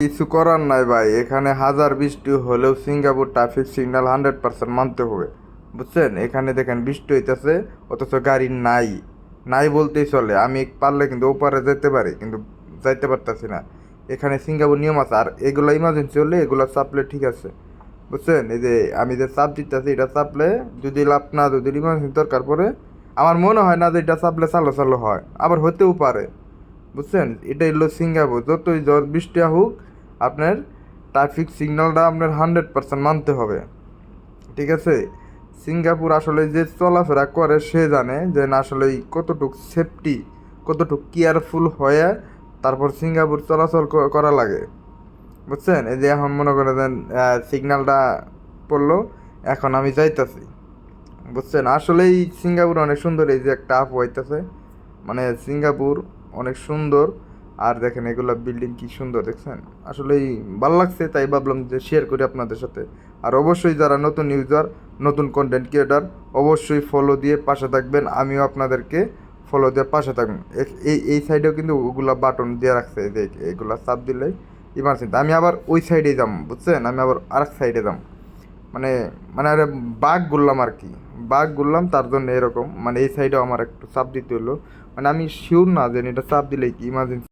কিছু করার নাই ভাই। এখানে হাজার বৃষ্টি হলেও Singapore traffic signal hundred percent মানতে হবে। বুঝছেন? এখানে দেখেন বৃষ্টি হইতেছে, অথচ গাড়ি নাই। নাই বলতেই চলে। আমি পারলে কিন্তু ওপারে যেতে পারি, কিন্তু যাইতে পারতাছি না। এখানে সিঙ্গাপুর নিয়ম আছে। আর এগুলো ইমার্জেন্সি হলে এগুলো চাপলে ঠিক আছে। বুঝছেন? এই যে আমি যে চাপ দিতেছি, এটা চাপলে যদি লাভ না, যদি ইমার্জেন্সি দরকার পড়ে, আমার মনে হয় না যে এটা চাপলে চালো চালো হয়। আবার হতেও পারে। বুঝছেন? এটা হলো সিঙ্গাপুর। যতই জ্বর বৃষ্টি হোক আপনার ট্রাফিক সিগন্যালটা আপনার হান্ড্রেড পার্সেন্ট মানতে হবে। ঠিক আছে? সিঙ্গাপুর আসলে যে চলাফেরা করে, সে জানে যে না, আসলে কতটুক সেফটি কতটুক কেয়ারফুল হয়ে তারপর সিঙ্গাপুর চলাচল করা লাগে। বুঝছেন? এই যে এখন মনে করে দেন সিগন্যালটা পড়ল, এখন আমি যাইতাছি। বুঝছেন? আসলেই সিঙ্গাপুর অনেক সুন্দর, এই যে একটা আপ হইতেছে। মানে সিঙ্গাপুর অনেক সুন্দর। আর দেখেন এগুলো বিল্ডিং কি সুন্দর, দেখছেন? আসলেই ভালো লাগছে, তাই ভাবলাম যে শেয়ার করি আপনাদের সাথে। আর অবশ্যই যারা নতুন ইউজার নতুন কন্টেন্ট ক্রিয়েটার অবশ্যই ফলো দিয়ে পাশে থাকবেন। আমিও আপনাদেরকে ফলো দিয়ে পাশে থাকবেন এই এই সাইডেও কিন্তু ওগুলা বাটন দিয়ে রাখছে যে এগুলা চাপ দিলেই ইমার্জেন্সি আমি আবার ওই সাইডে যাম, বুঝছেন? আমি আবার আরেক সাইডে যাম। মানে মানে আরে বাঘ গুললাম আর কি। বাঘ গুললাম, তার জন্য এরকম। মানে এই সাইডেও আমার একটু চাপ দিতে হলো। মানে আমি শিওর না যে এটা চাপ দিলে কি ইমার্জেন্সি